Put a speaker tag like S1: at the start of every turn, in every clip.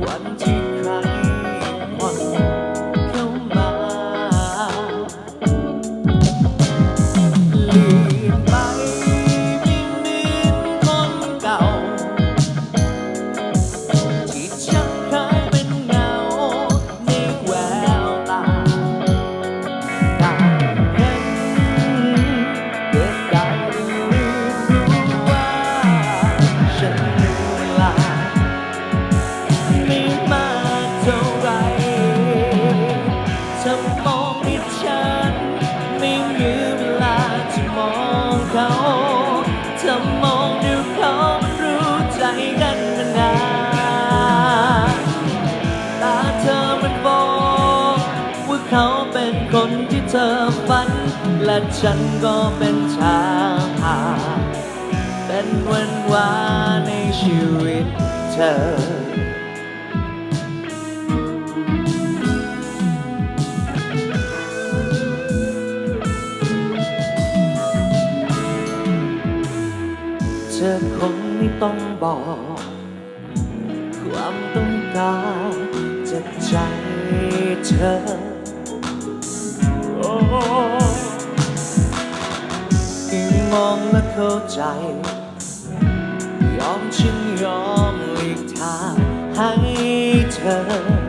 S1: 玩具 เขาเธอมองดูเขามันรู้ใจกันมานานตาเธอมันบอกว่าเขาเป็นคนที่เธอฝัน และฉันก็เป็นชาวพาเป็นวันวาในชีวิตเธอ เธอคงไม่ต้องบอก ความต้องการจากใจเธอ โอ้ยิ่งมองและเข้าใจ ยอมฉันยอมหลีกทางให้เธอ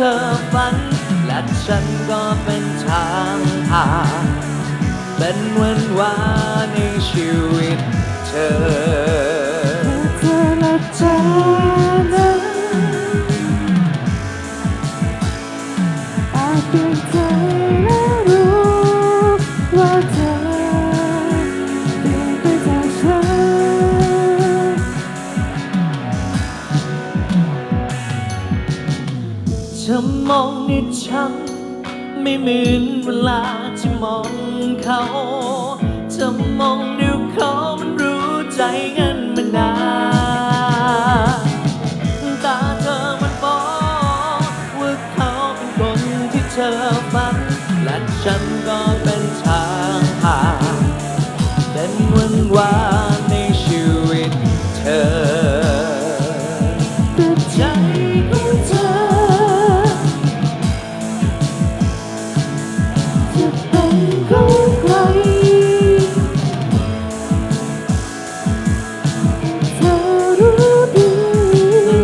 S1: ธอฝัน และฉันก็เป็นทางผ่านเป็นวันวานในชีวิตเธอ มองในฉันไม่เหมือนเวลาที่มองเขาจะมองดูเขามันรู้ใจกันมานานตาเธอมันบอกว่าเขาเป็นคนที่เธอฝันและฉันก็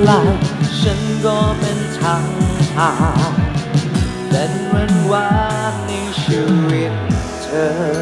S1: ละฉันก็เป็นทางผ่านเป็นวันวานในชีวิตเธอ